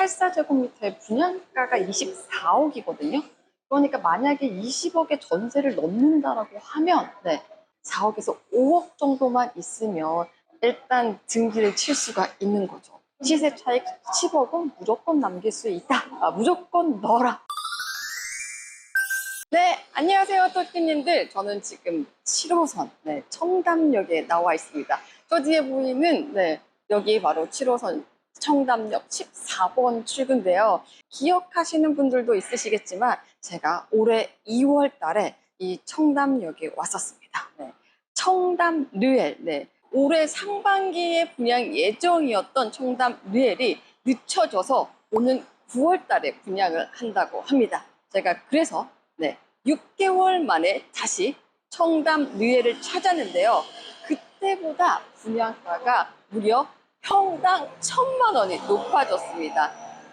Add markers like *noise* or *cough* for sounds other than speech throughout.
8사제곱미터의 분양가가 24억이거든요. 그러니까 만약에 20억의 전세를 넣는다라고 하면 네, 4억에서 5억 정도만 있으면 일단 등기를 칠 수가 있는 거죠. 시세 차익 10억은 무조건 남길 수 있다. 아, 무조건 넣어라. 네, 안녕하세요, 토끼님들. 저는 지금 7호선, 네, 청담역에 나와 있습니다. 저 뒤에 보이는, 네, 여기 바로 7호선 청담역 14번 출구인데요. 기억하시는 분들도 있으시겠지만, 제가 올해 2월 달에 이 청담역에 왔었습니다. 네, 청담 르엘, 네. 올해 상반기에 분양 예정이었던 청담 르엘이 늦춰져서 오는 9월 달에 분양을 한다고 합니다. 제가 그래서 네, 6개월 만에 다시 청담 르엘을 찾았는데요. 그때보다 분양가가 무려 평당 천만 원이 높아졌습니다.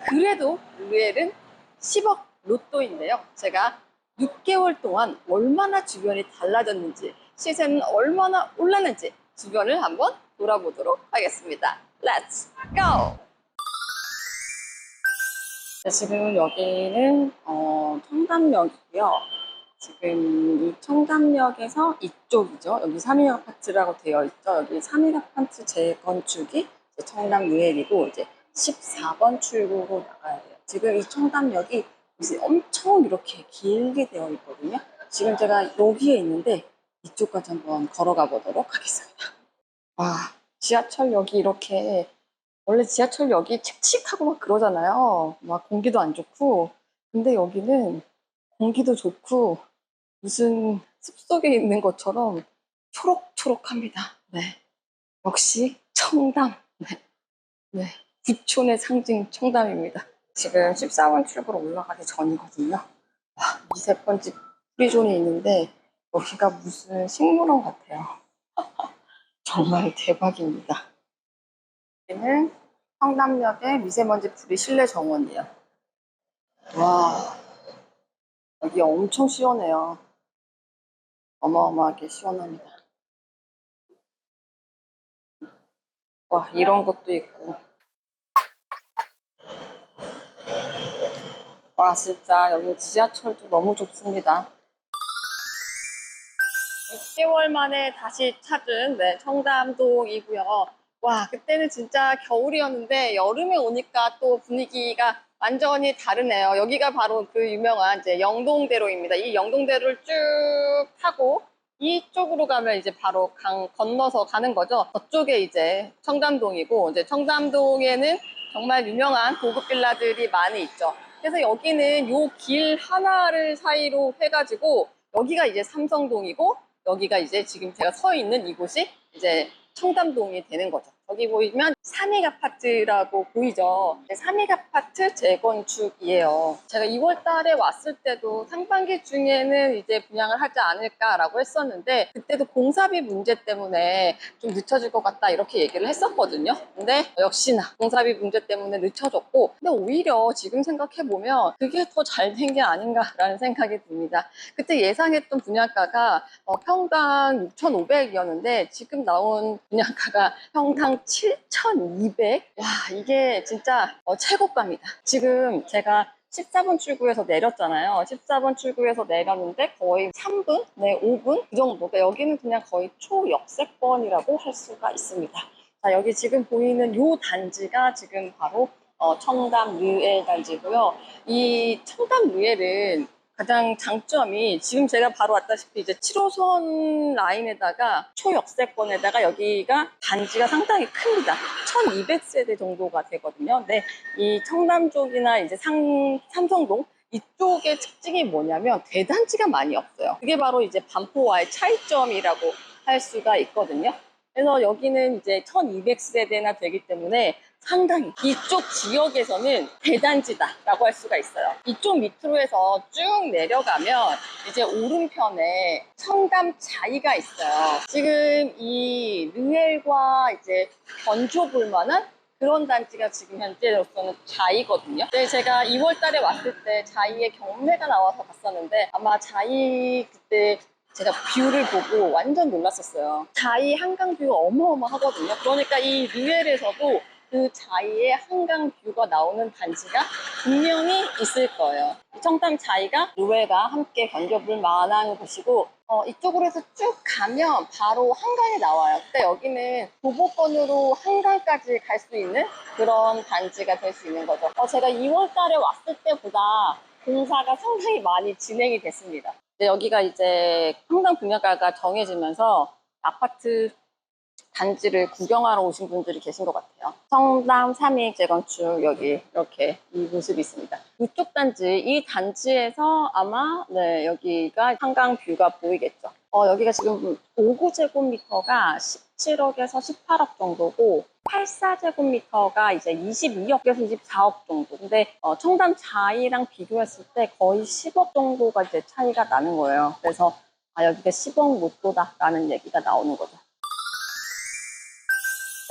그래도 르엘은 10억 로또인데요. 제가 6개월 동안 얼마나 주변이 달라졌는지, 시세는 얼마나 올랐는지 주변을 한번 돌아보도록 하겠습니다. Let's go! 네, 지금 여기는 어, 청담역이고요. 지금 이 청담역에서 이쪽이죠. 여기 3일 아파트라고 되어 있죠. 여기 3일 아파트 재건축이 청담 유엘이고 이제 14번 출구로 나가야 돼요. 지금 이 청담역이 이제 엄청 이렇게 길게 되어 있거든요. 지금 제가 여기에 있는데 이쪽까지 한번 걸어가 보도록 하겠습니다. 와, 지하철역이 이렇게 원래 지하철역이 칙칙하고 막 그러잖아요. 막 공기도 안 좋고. 근데 여기는 공기도 좋고 무슨 숲속에 있는 것처럼 초록초록합니다. 네. 역시 청담. 네. 네. 부촌의 상징 청담입니다. 지금 14번 출구로 올라가기 전이거든요. 와, 이세번집 프리존이 있는데 여기가 무슨 식물원 같아요. *laughs* 정말 대박입니다. 여기는 청담역의 미세먼지 프리 실내 정원이에요. 와, 여기 엄청 시원해요. 어마어마하게 시원합니다. 와, 이런 것도 있고. 와, 진짜 여기 지하철도 너무 좋습니다. 6개월 만에 다시 찾은 네, 청담동이고요. 와, 그때는 진짜 겨울이었는데 여름에 오니까 또 분위기가 완전히 다르네요. 여기가 바로 그 유명한 이제 영동대로입니다. 이 영동대로를 쭉 타고 이쪽으로 가면 이제 바로 강 건너서 가는 거죠. 저쪽에 이제 청담동이고 이제 청담동에는 정말 유명한 고급 빌라들이 많이 있죠. 그래서 여기는 요 길 하나를 사이로 해가지고 여기가 이제 삼성동이고 여기가 이제 지금 제가 서 있는 이곳이 이제 청담동이 되는 거죠. 여기 보이면 삼익 아파트라고 보이죠. 네, 삼익 아파트 재건축이에요. 제가 2월 달에 왔을 때도 상반기 중에는 이제 분양을 하지 않을까라고 했었는데 그때도 공사비 문제 때문에 좀 늦춰질 것 같다 이렇게 얘기를 했었거든요. 근데 역시나 공사비 문제 때문에 늦춰졌고 근데 오히려 지금 생각해 보면 그게 더 잘 된 게 아닌가라는 생각이 듭니다. 그때 예상했던 분양가가 어, 평당 6,500이었는데 지금 나온 분양가가 평당 7,200? 와, 이게 진짜 어, 최고가입니다. 지금 제가 14번 출구에서 내렸잖아요. 14번 출구에서 내렸는데 거의 3분? 네, 5분? 그 정도. 그러니까 여기는 그냥 거의 초역세권이라고 할 수가 있습니다. 자, 여기 지금 보이는 요 단지가 지금 바로 어, 청담 류엘 단지고요. 이 청담 류엘은 가장 장점이 지금 제가 바로 왔다시피 이제 7호선 라인에다가 초역세권에다가 여기가 단지가 상당히 큽니다. 1200세대 정도가 되거든요. 근데 이 청담 쪽이나 이제 상, 삼성동 이쪽의 특징이 뭐냐면 대단지가 많이 없어요. 그게 바로 이제 반포와의 차이점이라고 할 수가 있거든요. 그래서 여기는 이제 1200세대나 되기 때문에 상당히 이쪽 지역에서는 대단지다라고 할 수가 있어요. 이쪽 밑으로 해서 쭉 내려가면 이제 오른편에 청담 자이가 있어요. 지금 이 르엘과 이제 견조 볼 만한 그런 단지가 지금 현재로서는 자이거든요. 근데 제가 2월 달에 왔을 때 자이의 경매가 나와서 갔었는데 아마 자이 그때 제가 뷰를 보고 완전 놀랐었어요. 자이 한강 뷰가 어마어마하거든요. 그러니까 이 르엘에서도 그 자이에 한강 뷰가 나오는 단지가 분명히 있을 거예요. 이 청담 자이가 루에가 함께 견뎌볼 만한 곳이고 어, 이쪽으로 해서 쭉 가면 바로 한강이 나와요. 근데 여기는 도보권으로 한강까지 갈 수 있는 그런 단지가 될 수 있는 거죠. 어, 제가 2월 달에 왔을 때보다 공사가 상당히 많이 진행이 됐습니다. 여기가 이제 한강 분야가가 정해지면서 아파트 단지를 구경하러 오신 분들이 계신 것 같아요. 성남 삼익 재건축 여기 이렇게 이 모습이 있습니다. 이쪽 단지, 이 단지에서 아마 네 여기가 한강 뷰가 보이겠죠. 어, 여기가 지금 5구제곱미터가 17억에서 18억 정도고 84제곱미터가 이제 22억에서 24억 정도. 근데 어, 청담 자이랑 비교했을 때 거의 10억 정도가 이제 차이가 나는 거예요. 그래서 아, 여기가 10억 못도다라는 얘기가 나오는 거죠.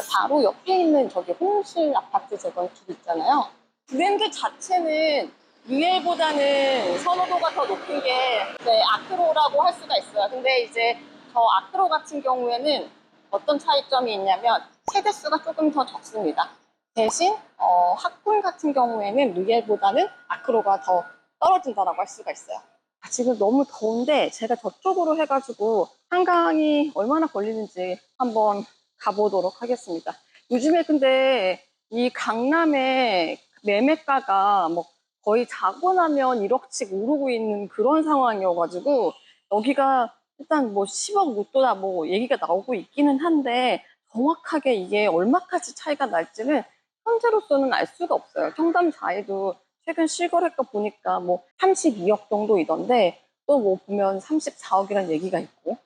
바로 옆에 있는 저기 홍실 아파트 재건축 있잖아요. 브랜드 자체는 UL보다는 선호도가 더 높은 게 이제 아크로라고 할 수가 있어요. 근데 이제 저 아크로 같은 경우에는 어떤 차이점이 있냐면 세대수가 조금 더 적습니다. 대신 어, 학군 같은 경우에는 루엘보다는 아크로가 더 떨어진다라고 할 수가 있어요. 아, 지금 너무 더운데 제가 저쪽으로 해가지고 한강이 얼마나 걸리는지 한번 가보도록 하겠습니다. 요즘에 근데 이 강남의 매매가가 뭐 거의 자고 나면 1억씩 오르고 있는 그런 상황이어가지고 여기가 일단 뭐 10억 못도다 뭐 얘기가 나오고 있기는 한데 정확하게 이게 얼마까지 차이가 날지는 현재로서는 알 수가 없어요. 청담 자에도 최근 실거래가 보니까 뭐 32억 정도이던데 또 뭐 보면 34억이라는 얘기가 있고 네,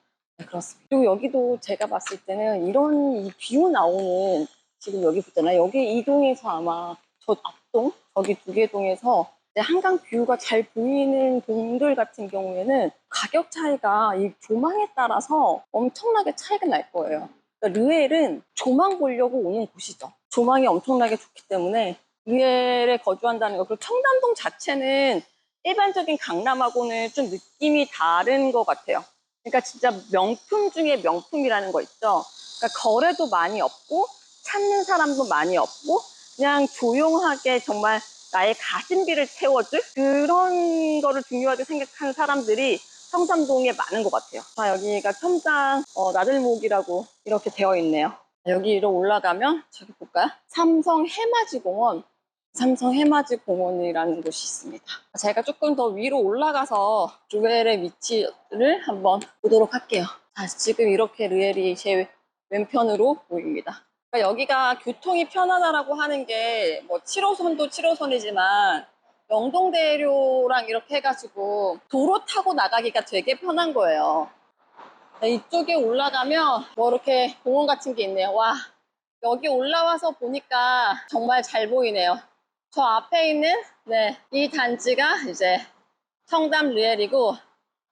그렇습니다. 그리고 여기도 제가 봤을 때는 이런 이 뷰 나오는 지금 여기 보잖아요. 여기 이 동에서 아마 저 앞동 저기 두 개 동에서 한강 뷰가 잘 보이는 동들 같은 경우에는 가격 차이가 이 조망에 따라서 엄청나게 차이가 날 거예요. 그러니까 르엘은 조망 보려고 오는 곳이죠. 조망이 엄청나게 좋기 때문에 르엘에 거주한다는 거. 그리고 청담동 자체는 일반적인 강남하고는 좀 느낌이 다른 것 같아요. 그러니까 진짜 명품 중에 명품이라는 거 있죠. 그러니까 거래도 많이 없고 찾는 사람도 많이 없고 그냥 조용하게 정말 나의 가심비를 채워줄 그런 거를 중요하게 생각하는 사람들이 청담동에 많은 것 같아요. 자, 여기가 첨장 어, 나들목이라고 이렇게 되어 있네요. 여기로 올라가면 저기 볼까요? 삼성 해맞이 공원 삼성 해맞이 공원이라는 곳이 있습니다. 제가 조금 더 위로 올라가서 루엘의 위치를 한번 보도록 할게요. 자, 지금 이렇게 루엘이 제 왼편으로 보입니다. 그러니까 여기가 교통이 편하다라고 하는 게 뭐 7호선도 7호선이지만 영동대로랑 이렇게 해가지고 도로 타고 나가기가 되게 편한 거예요. 네, 이쪽에 올라가면 뭐 이렇게 공원 같은 게 있네요. 와, 여기 올라와서 보니까 정말 잘 보이네요. 저 앞에 있는 네, 이 단지가 이제 청담 르엘이고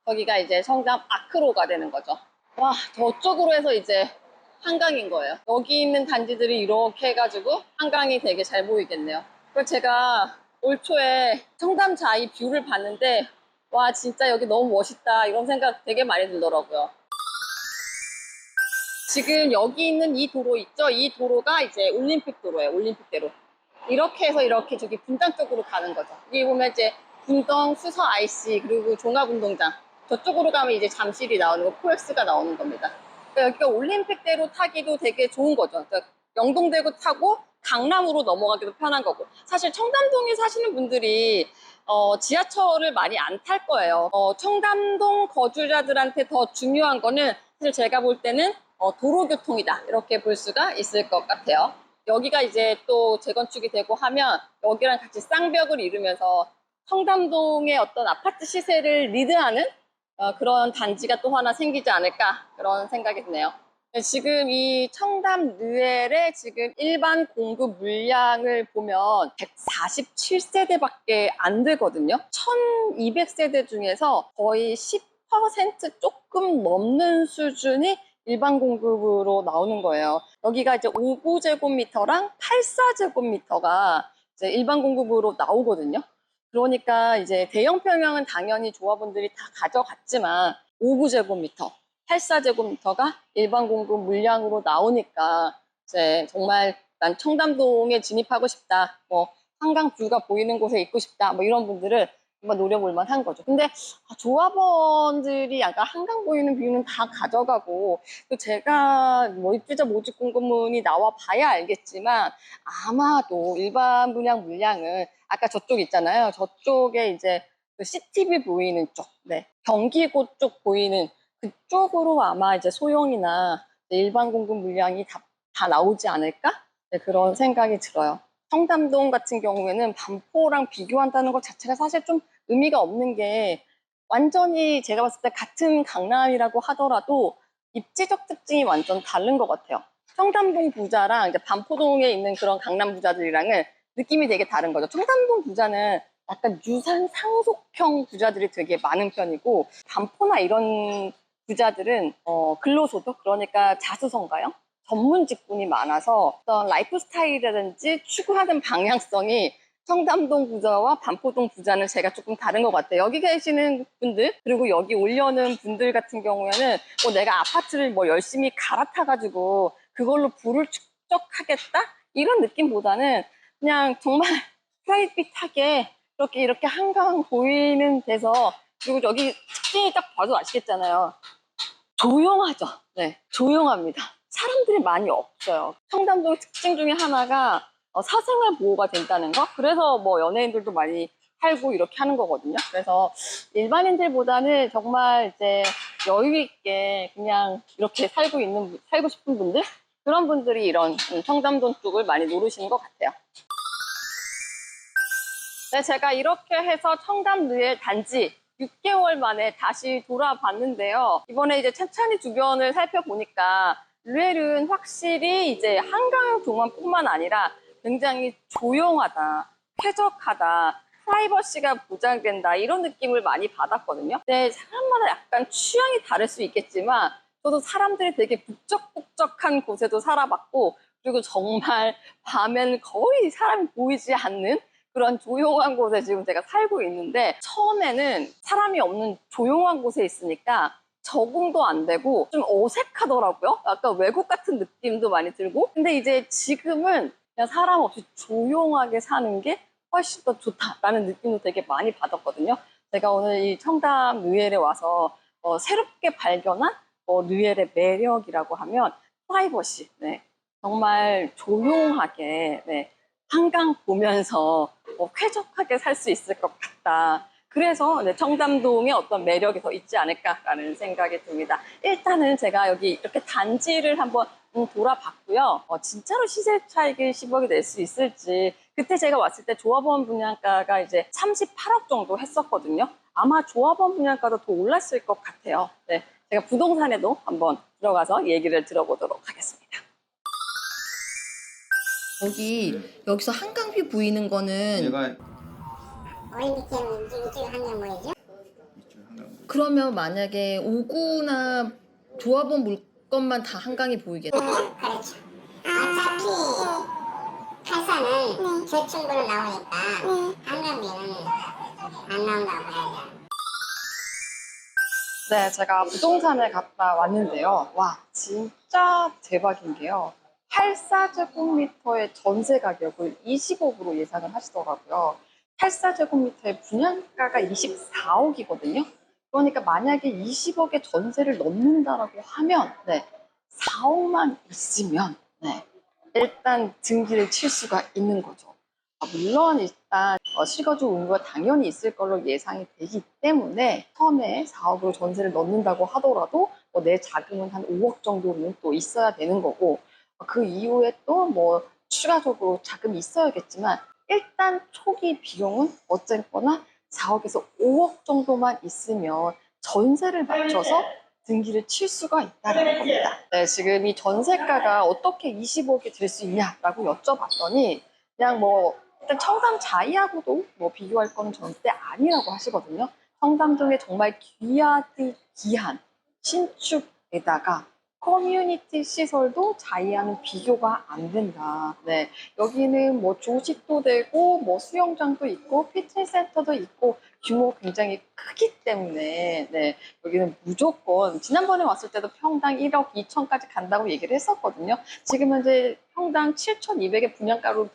거기가 이제 청담 아크로가 되는 거죠. 와, 저쪽으로 해서 이제 한강인 거예요. 여기 있는 단지들이 이렇게 해가지고 한강이 되게 잘 보이겠네요. 그리고 제가 올 초에 청담 자 이 뷰를 봤는데 와 진짜 여기 너무 멋있다 이런 생각 되게 많이 들더라고요. 지금 여기 있는 이 도로 있죠? 이 도로가 이제 올림픽 도로예요. 올림픽대로. 이렇게 해서 이렇게 저기 분당 쪽으로 가는 거죠. 여기 보면 이제 분당 수서 IC 그리고 종합운동장 저쪽으로 가면 이제 잠실이 나오는 거, 코엑스가 나오는 겁니다. 그러니까 여기가 올림픽대로 타기도 되게 좋은 거죠. 그러니까 영동대로 타고 강남으로 넘어가기도 편한 거고. 사실 청담동에 사시는 분들이 어, 지하철을 많이 안 탈 거예요. 어, 청담동 거주자들한테 더 중요한 거는 사실 제가 볼 때는 어, 도로교통이다. 이렇게 볼 수가 있을 것 같아요. 여기가 이제 또 재건축이 되고 하면 여기랑 같이 쌍벽을 이루면서 청담동의 어떤 아파트 시세를 리드하는 어, 그런 단지가 또 하나 생기지 않을까 그런 생각이 드네요. 네, 지금 이 청담 르엘의 지금 일반 공급 물량을 보면 147세대밖에 안 되거든요. 1200세대 중에서 거의 10% 조금 넘는 수준이 일반 공급으로 나오는 거예요. 여기가 이제 5구제곱미터랑 84제곱미터가 이제 일반 공급으로 나오거든요. 그러니까 이제 대형 평형은 당연히 조합원들이 다 가져갔지만 5구제곱미터, 84제곱미터가 일반 공급 물량으로 나오니까 이제 정말 난 청담동에 진입하고 싶다. 뭐 한강 뷰가 보이는 곳에 있고 싶다. 뭐 이런 분들은 한번 노려볼 만한 거죠. 근데 아, 조합원들이 약간 한강 보이는 뷰는 다 가져가고 또 제가 뭐 입주자 모집 공고문이 나와 봐야 알겠지만 아마도 일반 분양 물량은 아까 저쪽 있잖아요. 저쪽에 이제 그 CTV 보이는 쪽, 네. 경기고 쪽 보이는 그쪽으로 아마 이제 소형이나 일반 공급 물량이 다, 다 나오지 않을까? 네, 그런 생각이 들어요. 청담동 같은 경우에는 반포랑 비교한다는 것 자체가 사실 좀 의미가 없는 게 완전히 제가 봤을 때 같은 강남이라고 하더라도 입지적 특징이 완전 다른 것 같아요. 청담동 부자랑 이제 반포동에 있는 그런 강남 부자들이랑은 느낌이 되게 다른 거죠. 청담동 부자는 약간 유산 상속형 부자들이 되게 많은 편이고 반포나 이런 부자들은 어, 근로소득 그러니까 자수성가형 전문 직군이 많아서 어떤 라이프 스타일이라든지 추구하는 방향성이 청담동 부자와 반포동 부자는 제가 조금 다른 것 같아요. 여기 계시는 분들 그리고 여기 올려는 분들 같은 경우에는 뭐 내가 아파트를 뭐 열심히 갈아타가지고 그걸로 부를 축적하겠다 이런 느낌보다는 그냥 정말 *laughs* 프라이빗하게 이렇게 이렇게 한강 보이는 데서 그리고 여기 특징이 딱 봐도 아시겠잖아요. 조용하죠. 네, 조용합니다. 사람들이 많이 없어요. 청담동 특징 중에 하나가 어, 사생활 보호가 된다는 거. 그래서 뭐 연예인들도 많이 살고 이렇게 하는 거거든요. 그래서 일반인들보다는 정말 이제 여유 있게 그냥 이렇게 살고 있는 분- 살고 싶은 분들 그런 분들이 이런 음, 청담동 쪽을 많이 노르시는 것 같아요. 네, 제가 이렇게 해서 청담르엘 단지 6개월 만에 다시 돌아봤는데요. 이번에 이제 천천히 주변을 살펴보니까 르엘은 확실히 이제 한강 동안뿐만 아니라 굉장히 조용하다, 쾌적하다, 프라이버시가 보장된다 이런 느낌을 많이 받았거든요. 근데 사람마다 약간 취향이 다를 수 있겠지만 저도 사람들이 되게 북적북적한 곳에도 살아봤고 그리고 정말 *laughs* 밤에는 거의 사람이 보이지 않는 그런 조용한 곳에 지금 제가 살고 있는데 처음에는 사람이 없는 조용한 곳에 있으니까 적응도 안 되고 좀 어색하더라고요. 약간 외국 같은 느낌도 많이 들고 근데 이제 지금은 그냥 사람 없이 조용하게 사는 게 훨씬 더 좋다라는 느낌도 되게 많이 받았거든요. 제가 오늘 이 청담 르엘에 와서 어, 새롭게 발견한 어, 르엘의 매력이라고 하면 프라이버시. 네. 정말 조용하게 네. 한강 보면서 어, 쾌적하게 살 수 있을 것 같다. 그래서 네, 청담동에 어떤 매력이 더 있지 않을까라는 생각이 듭니다. 일단은 제가 여기 이렇게 단지를 한번 음, 돌아봤고요. 어, 진짜로 시세 차익이 10억이 낼수 있을지 그때 제가 왔을 때 조합원 분양가가 이제 38억 정도 했었거든요. 아마 조합원 분양가도 더 올랐을 것 같아요. 네, 제가 부동산에도 한번 들어가서 얘기를 들어보도록 하겠습니다. 여기 여기서 한강뷰 보이는 거는 그러면 만약에 오구나 조합원 물건만 다 한강이 보이겠다. 그렇죠. 어차피 팔사는 저층부로 나오니까 한강비는 안 나온다고 봐야 돼. 네, 제가 부동산에 갔다 왔는데요. 와, 진짜 대박인 게요. 84제곱미터의 전세 가격을 20억으로 예상을 하시더라고요. 84제곱미터의 분양가가 24억이거든요. 그러니까 만약에 20억의 전세를 넣는다라고 하면, 네, 4억만 있으면, 네, 일단 등기를 칠 수가 있는 거죠. 아, 물론 일단 어, 실거주 의무가 당연히 있을 걸로 예상이 되기 때문에 처음에 4억으로 전세를 넣는다고 하더라도 뭐 내 자금은 한 5억 정도는 또 있어야 되는 거고 어, 그 이후에 또 뭐 추가적으로 자금이 있어야겠지만 일단 초기 비용은 어쨌거나 4억에서 5억 정도만 있으면 전세를 맞춰서 등기를 칠 수가 있다는 겁니다. 네, 지금 이 전세가가 어떻게 20억이 될 수 있냐라고 여쭤봤더니 그냥 뭐 일단 청담 자이하고도 뭐 비교할 건 절대 아니라고 하시거든요. 청담동에 정말 귀하디 귀한 신축에다가 커뮤니티 시설도 자이와는 비교가 안 된다. 네, 여기는 뭐 조식도 되고 뭐 수영장도 있고 피트니스 센터도 있고 규모 굉장히 크기 때문에 네, 여기는 무조건 지난번에 왔을 때도 평당 1억 2천까지 간다고 얘기를 했었거든요. 지금 현재 평당 7,200의 분양가로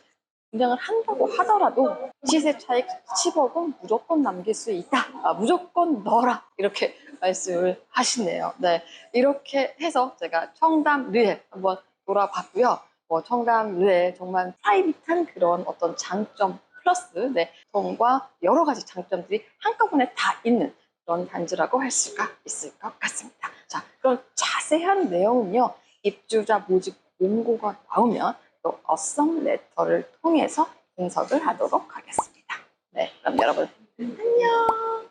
분양을 한다고 하더라도 시세 차익 10억은 무조건 남길 수 있다. 아, 무조건 넣어라. 이렇게 말씀을 하시네요. 네. 이렇게 해서 제가 청담 르에 한번 돌아봤고요. 뭐 청담 르에 정말 프라이빗한 그런 어떤 장점 플러스 네, 돈과 여러 가지 장점들이 한꺼번에 다 있는 그런 단지라고 할 수가 있을 것 같습니다. 자, 그럼 자세한 내용은요. 입주자 모집 공고가 나오면 또 어썸 레터를 통해서 분석을 하도록 하겠습니다. 네, 그럼 여러분 안녕.